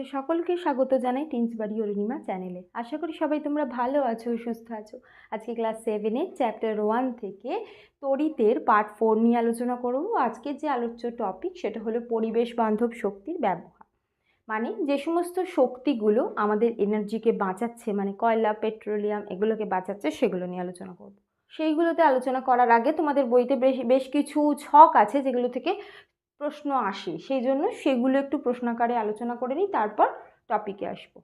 তোমাদের সকলকে স্বাগত জানাই টিন্সবাড়ি অরুণিমা চ্যানেলে আশা করি সবাই তোমরা ভালো আছো, সুস্থ আছো। আজকে ক্লাস সেভেনের চ্যাপ্টার ওয়ান থেকে তড়িতের পার্ট ফোর নিয়ে আলোচনা করব। আজকের যে আলোচ্য টপিক সেটা হলো পরিবেশ বান্ধব শক্তির ব্যবহার। মানে যে সমস্ত শক্তিগুলো আমাদের এনার্জিকে বাঁচাচ্ছে মানে কয়লা পেট্রোলিয়াম এগুলোকে বাঁচাচ্ছে, সেগুলো নিয়ে আলোচনা করব। সেইগুলোতে আলোচনা করার আগে তোমাদের বইতে বেশ বেশ কিছু ছক আছে যেগুলো থেকে প্রশ্ন আসে, সেই জন্য সেগুলো একটু প্রশ্নাকারে আলোচনা করে নিই, তারপর টপিকে আসব।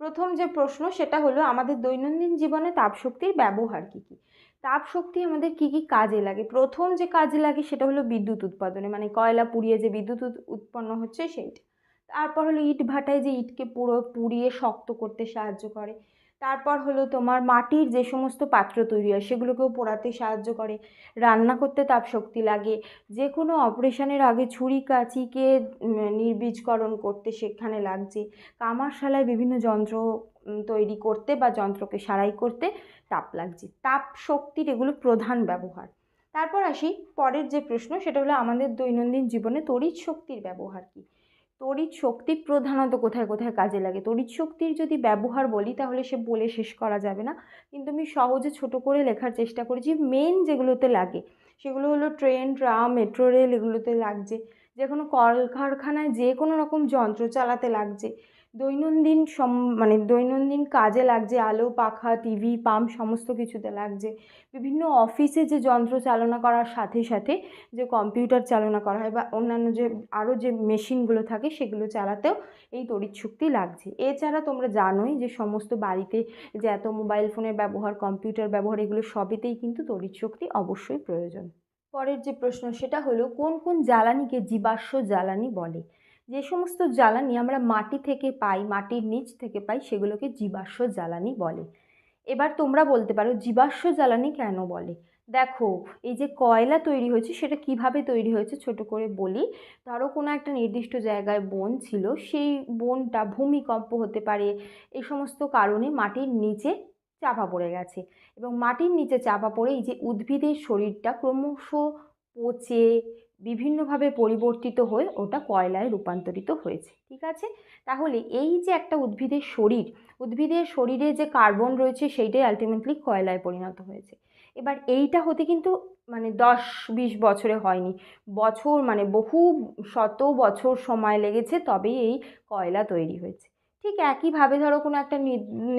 প্রথম যে প্রশ্ন, সেটা হলো আমাদের দৈনন্দিন জীবনে তাপশক্তির ব্যবহার কী কী? তাপশক্তি আমাদের কী কী কাজে লাগে? প্রথম যে কাজে লাগে সেটা হলো বিদ্যুৎ উৎপাদনে মানে কয়লা পুড়িয়ে যে বিদ্যুৎ উৎপন্ন হচ্ছে সেইটা। তারপর হলো ইট ভাটায় যে ইটকে পুরো, পুড়িয়ে শক্ত করতে সাহায্য করে। তারপর হলো তোমার মাটির যে সমস্ত পাত্র তৈরি হয়, সেগুলোকেও পোড়াতে সাহায্য করে। রান্না করতে তাপশক্তি লাগে। যে কোনো অপারেশনের আগে ছুরি, কাঁচিকে নির্বীজকরণ করতে সেখানে লাগছে। কামারশালায় বিভিন্ন যন্ত্র তৈরি করতে বা যন্ত্রকে সারাই করতে তাপ লাগছে। তাপ শক্তির এগুলো প্রধান ব্যবহার। তারপর আসি পরের যে প্রশ্ন, সেটা হলো আমাদের দৈনন্দিন জীবনে তড়িৎ শক্তির ব্যবহার কী? তড়িৎ শক্তি প্রধানত কোথায় কোথায় কাজে লাগে? তড়িৎ শক্তির যদি ব্যবহার বলি, তাহলে সে বলে শেষ করা যাবে না। কিন্তু আমি সহজে ছোট করে লেখার চেষ্টা করেছি মেন যেগুলোতে লাগে, সেগুলো হলো ট্রেন ট্রাম মেট্রো রেল এগুলোতে লাগছে। যে কোনো কলকারখানায় যে কোনো রকম যন্ত্র চালাতে লাগছে। দৈনন্দিন সম মানে দৈনন্দিন কাজে লাগছে, আলো, পাখা, টিভি, পাম্প সমস্ত কিছুতে লাগছে। বিভিন্ন অফিসে যে যন্ত্র চালনা করার সাথে সাথে যে কম্পিউটার চালনা করা হয় বা অন্যান্য যে আরও যে মেশিনগুলো থাকে সেগুলো চালাতেও এই তড়িৎ শক্তি লাগছে। এছাড়া তোমরা জানোই যে সমস্ত বাড়িতে যে এত মোবাইল ফোনের ব্যবহার, কম্পিউটার ব্যবহার, এগুলো সবেতেই কিন্তু তড়িৎ শক্তি অবশ্যই প্রয়োজন। পরের যে প্রশ্ন সেটা হলো, কোন কোন জ্বালানিকে জীবাশ্ম জ্বালানি বলে? যে সমস্ত জ্বালানি আমরা মাটি থেকে পাই, মাটির নিচ থেকে পাই, সেগুলোকে জীবাশ্ম জ্বালানি বলে। এবার তোমরা বলতে পারো, জীবাশ্ম জ্বালানি কেন বলে? দেখো, এই যে কয়লা তৈরি হয়েছে, সেটা কীভাবে তৈরি হয়েছে ছোট করে বলি। ধরো, কোনো একটা নির্দিষ্ট জায়গায় বন ছিল, সেই বনটা ভূমিকম্প হতে পারে, এই সমস্ত কারণে মাটির নিচে চাপা পড়ে গেছে। এবং মাটির নিচে চাপা পড়ে এই যে উদ্ভিদের শরীরটা ক্রমশ পচে বিভিন্নভাবে পরিবর্তিত হয়ে ওটা কয়লায় রূপান্তরিত হয়েছে, ঠিক আছে? তাহলে এই যে একটা উদ্ভিদের শরীর, উদ্ভিদের শরীরে যে কার্বন রয়েছে সেইটাই আলটিমেটলি কয়লায় পরিণত হয়েছে। এবার এইটা হতে কিন্তু মানে দশ বিশ বছরে হয়নি, বছর মানে বহু শত বছর সময় লেগেছে তবেই এই কয়লা তৈরি হয়েছে। ঠিক একইভাবে ধরো কোনো একটা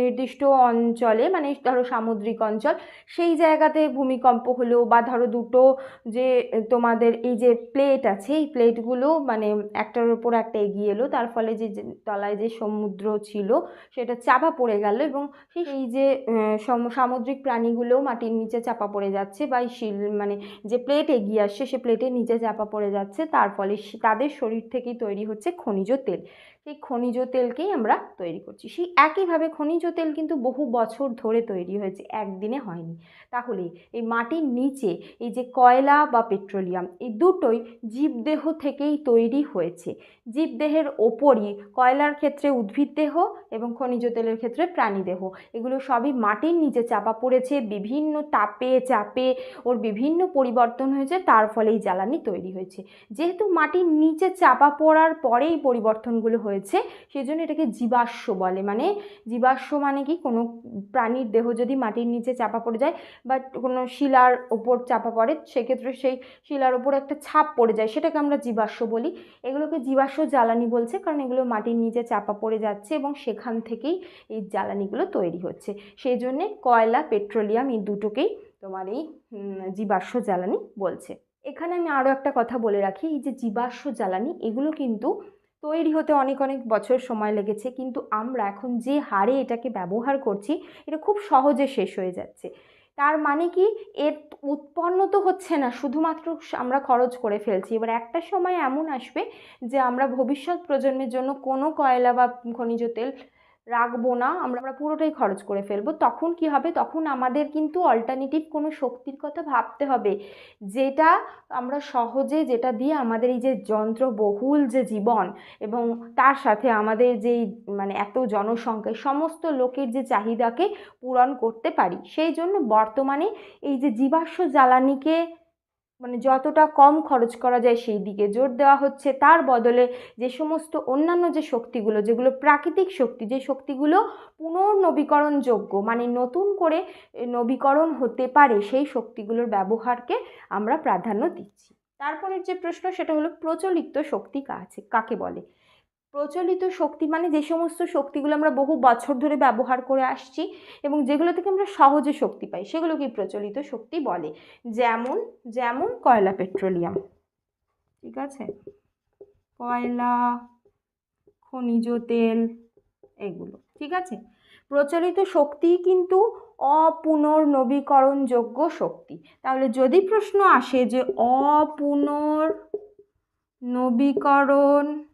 নির্দিষ্ট অঞ্চলে মানে ধরো সামুদ্রিক অঞ্চল, সেই জায়গাতে ভূমিকম্প হলো বা ধরো দুটো যে তোমাদের এই যে প্লেট আছে, এই প্লেটগুলো মানে একটার উপর একটা এগিয়ে এলো, তার ফলে যে তলায় যে সমুদ্র ছিল, সেটা চাপা পড়ে গেল এবং সেই যে সামুদ্রিক প্রাণীগুলোও মাটির নিচে চাপা পড়ে যাচ্ছে বা শিল মানে যে প্লেট এগিয়ে আসছে, সে প্লেটের নিচে চাপা পড়ে যাচ্ছে, তার ফলে তাদের শরীর থেকেই তৈরি হচ্ছে খনিজ তেল। সেই খনিজ তেলকেই আমরা তৈরি করছি। সেই একইভাবে খনিজ তেল কিন্তু বহু বছর ধরে তৈরি হয়েছে, একদিনে হয়নি। তাহলে এই মাটির নিচে এই যে কয়লা বা পেট্রোলিয়াম, এই দুটোই জীবদেহ থেকেই তৈরি হয়েছে। জীবদেহের ওপরই কয়লার ক্ষেত্রে উদ্ভিদ দেহ এবং খনিজ তেলের ক্ষেত্রে প্রাণী দেহ। এগুলো সবই মাটির নিচে চাপা পড়েছে, বিভিন্ন তাপে চাপে ওর বিভিন্ন পরিবর্তন হয়েছে, তার ফলে এই জ্বালানি তৈরি হয়েছে। যেহেতু মাটির নিচে চাপা পড়ার পরেই পরিবর্তনগুলো হয়েছে সেই জন্য এটাকে জীবাশ্ম বলে। মানে জীবাশ্ম মানে কি? কোনো প্রাণীর দেহ যদি মাটির নিচে চাপা পড়ে যায় বা কোনো শিলার ওপর চাপা পড়ে, সেক্ষেত্রে সেই শিলার ওপর একটা ছাপ পড়ে যায়। সেটাকে আমরা জীবাশ্ম বলি। এগুলোকে জীবাশ্ম জ্বালানি বলছে, কারণ এগুলো মাটির নিচে চাপা পড়ে যাচ্ছে এবং সেখান থেকেই এই জ্বালানিগুলো তৈরি হচ্ছে। সেই জন্যে কয়লা, পেট্রোলিয়াম এই দুটোকেই তোমার এই জীবাশ্ম জ্বালানি বলছে। এখানে আমি আরও একটা কথা বলে রাখি, এই যে জীবাশ্ম জ্বালানি, এগুলো কিন্তু তৈরি হতে অনেক অনেক বছর সময় লেগেছে। কিন্তু আমরা এখন যে হারে এটাকে ব্যবহার করছি, এটা খুব সহজে শেষ হয়ে যাচ্ছে। তার মানে কি? এর উৎপন্ন তো হচ্ছে না, শুধুমাত্র আমরা খরচ করে ফেলছি। এবার একটা সময় এমন আসবে যে আমরা ভবিষ্যৎ প্রজন্মের জন্য কোনো কয়লা বা খনিজ তেল রাখব না, আমরা আমরা পুরোটাই খরচ করে ফেলব। তখন কি হবে? তখন আমাদের কিন্তু অল্টারনেটিভ কোনো শক্তির কথা ভাবতে হবে। যেটা আমরা সহজে, যেটা দিয়ে আমাদের এই যে যন্ত্রবহুল যে জীবন এবং তার সাথে আমাদের যেই মানে এত জনসংখ্যা সমস্ত লোকের যে চাহিদাকে পূরণ করতে পারি, সেই জন্য বর্তমানে এই যে জীবাশ্ম জ্বালানিকে মানে যতটা কম খরচ করা যায় সেই দিকে জোর দেওয়া হচ্ছে। তার বদলে যে সমস্ত অন্যান্য যে শক্তিগুলো, যেগুলো প্রাকৃতিক শক্তি, যে শক্তিগুলো পুনর্নবীকরণযোগ্য মানে নতুন করে নবীকরণ হতে পারে সেই শক্তিগুলোর ব্যবহারকে আমরা প্রাধান্য দিচ্ছি। তারপরের যে প্রশ্ন, সেটা হলো প্রচলিত শক্তি কাছে, কাকে বলে? প্রচলিত শক্তি মানে যে সমস্ত শক্তিগুলো আমরা বহু বছর ধরে ব্যবহার করে আসছি এবং যেগুলো থেকে আমরা সহজে শক্তি পাই, সেগুলোকে প্রচলিত শক্তি বলে। যেমন যেমন কয়লা, পেট্রোলিয়াম। ঠিক আছে? কয়লা, খনিজ তেল, এগুলো। ঠিক আছে? প্রচলিত শক্তি কিন্তু অপুনর্নবীকরণযোগ্য শক্তি। তাহলে যদি প্রশ্ন আসে যে অপুনর্নবীকরণ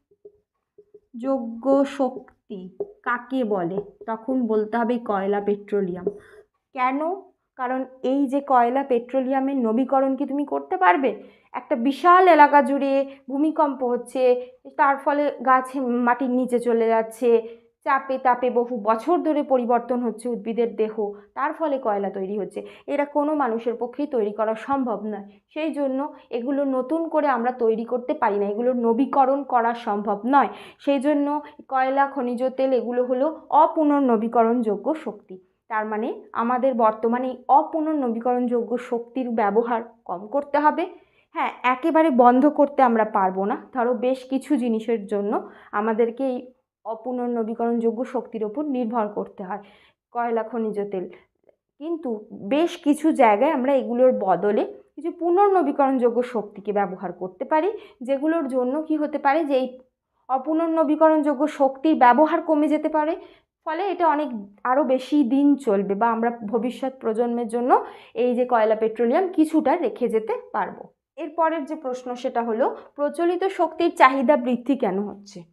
যোগ্য শক্তি কাকে বলে? তখন বলতে হবে কয়লা পেট্রোলিয়াম। কেন? কারণ এই যে কয়লা পেট্রোলিয়ামের নবীকরণ কি তুমি করতে পারবে? একটা বিশাল এলাকা জুড়ে ভূমিকম্প হচ্ছে, তার ফলে গাছ মাটির নিচে চলে যাচ্ছে চাপে তাপে বহু বছর ধরে পরিবর্তন হচ্ছে উদ্ভিদের দেহ। তার ফলে কয়লা তৈরি হচ্ছে। এরা কোনো মানুষের পক্ষেই তৈরি করা সম্ভব নয়। সেই জন্য এগুলো নতুন করে আমরা তৈরি করতে পারি না। এগুলোর নবীকরণ করা সম্ভব নয়। সেই জন্য কয়লা, খনিজ তেল এগুলো হলো অপুনর্নবীকরণযোগ্য শক্তি। তার মানে আমাদের বর্তমানে অপুনর্নবীকরণযোগ্য শক্তির ব্যবহার কম করতে হবে। হ্যাঁ একেবারে বন্ধ করতে আমরা পারব না। ধরো বেশ কিছু জিনিসের জন্য আমাদেরকে এই অপুনর্নবীকরণযোগ্য শক্তির ওপর নির্ভর করতে হয় কয়লা খনিজ তেল। কিন্তু বেশ কিছু জায়গায় আমরা এগুলোর বদলে কিছু পুনর্নবীকরণযোগ্য শক্তিকে ব্যবহার করতে পারি, যেগুলোর জন্য কি হতে পারে যে এই অপুনর্নবীকরণযোগ্য শক্তির ব্যবহার কমে যেতে পারে, ফলে এটা অনেক আরও বেশি দিন চলবে বা আমরা ভবিষ্যৎ প্রজন্মের জন্য এই যে কয়লা, পেট্রোলিয়াম কিছুটা রেখে যেতে পারব। এরপরের যে প্রশ্ন সেটা হলো, প্রচলিত শক্তির চাহিদা বৃদ্ধি কেন হচ্ছে?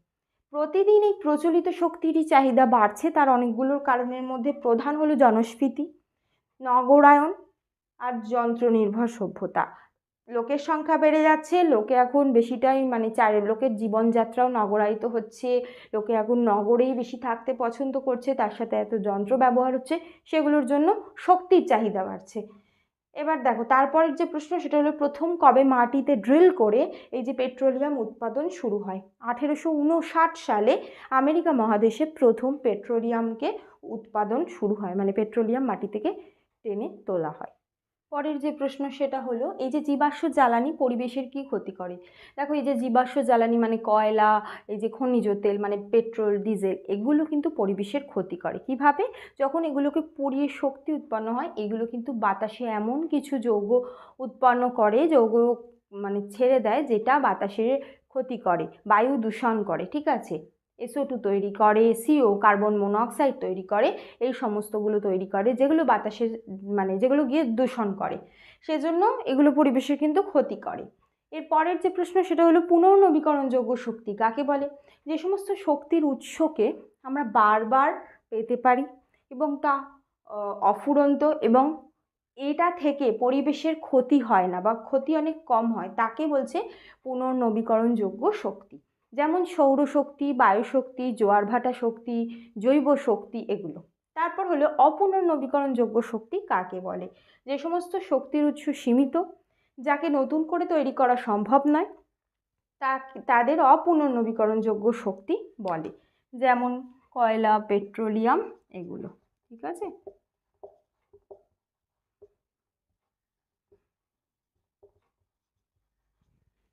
প্রতিদিন এই প্রচলিত শক্তিরই চাহিদা বাড়ছে, তার অনেকগুলোর কারণের মধ্যে প্রধান হলো জনস্ফীতি, নগরায়ন আর যন্ত্রনির্ভর সভ্যতা। লোকের সংখ্যা বেড়ে যাচ্ছে, লোকে এখন বেশিটাই মানে চার, লোকের জীবনযাত্রাও নগরায়িত হচ্ছে, লোকে এখন নগরেই বেশি থাকতে পছন্দ করছে, তার সাথে এত যন্ত্র ব্যবহার হচ্ছে, সেগুলোর জন্য শক্তির চাহিদা বাড়ছে। এবার দেখো, তারপরের যে প্রশ্ন সেটা হলো, প্রথম কবে মাটিতে ড্রিল করে এই যে পেট্রোলিয়াম উৎপাদন শুরু হয়? আঠেরোশো উনষাট সালে আমেরিকা মহাদেশে প্রথম পেট্রোলিয়ামকে উৎপাদন শুরু হয় মানে পেট্রোলিয়াম মাটি থেকে টেনে তোলা হয়। পরের যে প্রশ্ন সেটা হলো, এই যে জীবাশ্ম জ্বালানি পরিবেশের কি ক্ষতি করে? দেখো এই যে জীবাশ্ম জ্বালানি মানে কয়লা, এই যে খনিজ তেল মানে পেট্রোল, ডিজেল, এগুলো কিন্তু পরিবেশের ক্ষতি করে। কীভাবে? যখন এগুলোকে পুড়িয়ে শক্তি উৎপন্ন হয়, এগুলো কিন্তু বাতাসে এমন কিছু যৌগ উৎপন্ন করে, যৌগ মানে ছেড়ে দেয় যেটা বাতাসের ক্ষতি করে, বায়ু দূষণ করে, ঠিক আছে? এসও টু তৈরি করে সিও কার্বন মনোঅক্সাইড তৈরি করে, এই সমস্তগুলো তৈরি করে, যেগুলো বাতাসে মানে যেগুলো গিয়ে দূষণ করে। সেজন্য এগুলো পরিবেশের কিন্তু ক্ষতি করে। এর পরের যে প্রশ্ন, সেটা হলো পুনর্নবীকরণযোগ্য শক্তি কাকে বলে? যে সমস্ত শক্তির উৎসকে আমরা বারবার পেতে পারি এবং তা অফুরন্ত এবং এটা থেকে পরিবেশের ক্ষতি হয় না বা ক্ষতি অনেক কম হয়, তাকে বলছে পুনর্নবীকরণযোগ্য শক্তি। যেমন সৌরশক্তি, বায়ুশক্তি জোয়ার ভাটা শক্তি জৈব শক্তি এগুলো। তারপর হলো অপুনর্নবীকরণযোগ্য শক্তি কাকে বলে? যে সমস্ত শক্তির উৎস সীমিত, যাকে নতুন করে তৈরি করা সম্ভব নয় তা তাদের অপুনর্নবীকরণযোগ্য শক্তি বলে। যেমন কয়লা, পেট্রোলিয়াম এগুলো, ঠিক আছে?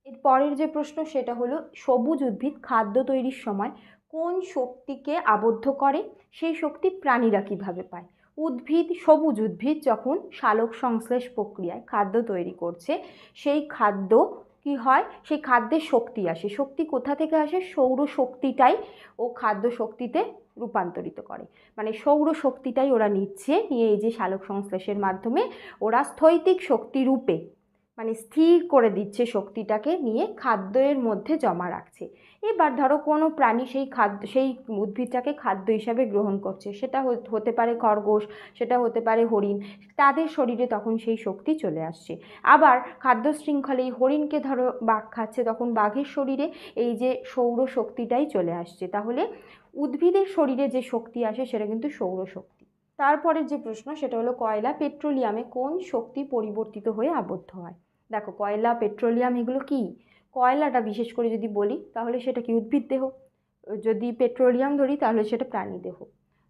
এর পরের যে প্রশ্ন সেটা হলো, সবুজ উদ্ভিদ খাদ্য তৈরির সময় কোন শক্তিকে আবদ্ধ করে? সেই শক্তি প্রাণীরা কীভাবে পায়? উদ্ভিদ, সবুজ উদ্ভিদ যখন সালোক সংশ্লেষ প্রক্রিয়ায় খাদ্য তৈরি করছে, সেই খাদ্য কি হয়? সেই খাদ্যের শক্তি আসে। শক্তি কোথা থেকে আসে? সৌর শক্তিটাই ও খাদ্য শক্তিতে রূপান্তরিত করে। মানে সৌর শক্তিটাই ওরা নিচ্ছে, নিয়ে এই যে সালোক সংশ্লেষের মাধ্যমে ওরা স্থৈতিক শক্তি রূপে মানে স্থির করে দিচ্ছে শক্তিটাকে নিয়ে খাদ্যের মধ্যে জমা রাখছে। এবার ধরো কোনো প্রাণী সেই খাদ্য, সেই উদ্ভিদটাকে খাদ্য হিসাবে গ্রহণ করছে। সেটা হতে পারে খরগোশ, সেটা হতে পারে হরিণ, তাদের শরীরে তখন সেই শক্তি চলে আসছে। আবার খাদ্য শৃঙ্খলে এই হরিণকে ধরো বাঘ খাচ্ছে, তখন বাঘের শরীরে এই যে সৌর শক্তিটাই চলে আসছে। তাহলে উদ্ভিদের শরীরে যে শক্তি আসে সেটা কিন্তু সৌর শক্তি। তারপরের যে প্রশ্ন সেটা হলো কয়লা পেট্রোলিয়ামে কোন শক্তি পরিবর্তিত হয়ে আবদ্ধ হয়? দেখো কয়লা, পেট্রোলিয়াম এগুলো কি? কয়লাটা বিশেষ করে যদি বলি, তাহলে সেটা কি উদ্ভিদ দেহ? যদি পেট্রোলিয়াম ধরি, তাহলে সেটা প্রাণী দেহ।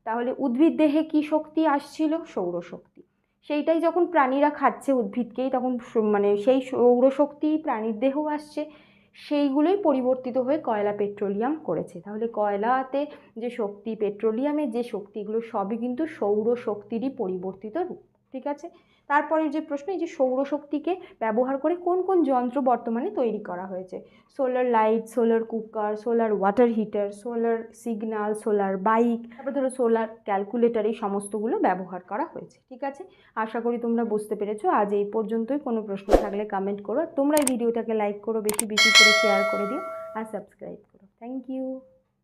তাহলে উদ্ভিদ দেহে কি শক্তি আসছিল? সৌরশক্তি। সেইটাই যখন প্রাণীরা খাচ্ছে উদ্ভিদকেই, তখন মানে সেই সৌরশক্তি প্রাণীর দেহ আসছে, সেইগুলোই পরিবর্তিত হয়ে কয়লা, পেট্রোলিয়াম করেছে। তাহলে কয়লাতে যে শক্তি পেট্রোলিয়ামের যে শক্তিগুলো, সবই কিন্তু সৌরশক্তিরই পরিবর্তিত রূপ। ঠিক আছে? তারপরের যে প্রশ্ন, এই যে সৌরশক্তিকে ব্যবহার করে কোন কোন যন্ত্র বর্তমানে তৈরি করা হয়েছে? Solar light solar cooker solar water heater solar signal solar bike তারপর ধরো সোলার ক্যালকুলেটর এই সমস্তগুলো ব্যবহার করা হয়েছে, ঠিক আছে? আশা করি তোমরা বুঝতে পেরেছ। আজ এই পর্যন্তই। কোনো প্রশ্ন থাকলে কমেন্ট করো। তোমরা এই ভিডিওটাকে লাইক করো, বেশি বেশি করে শেয়ার করে দিও, আর সাবস্ক্রাইব করো। Thank you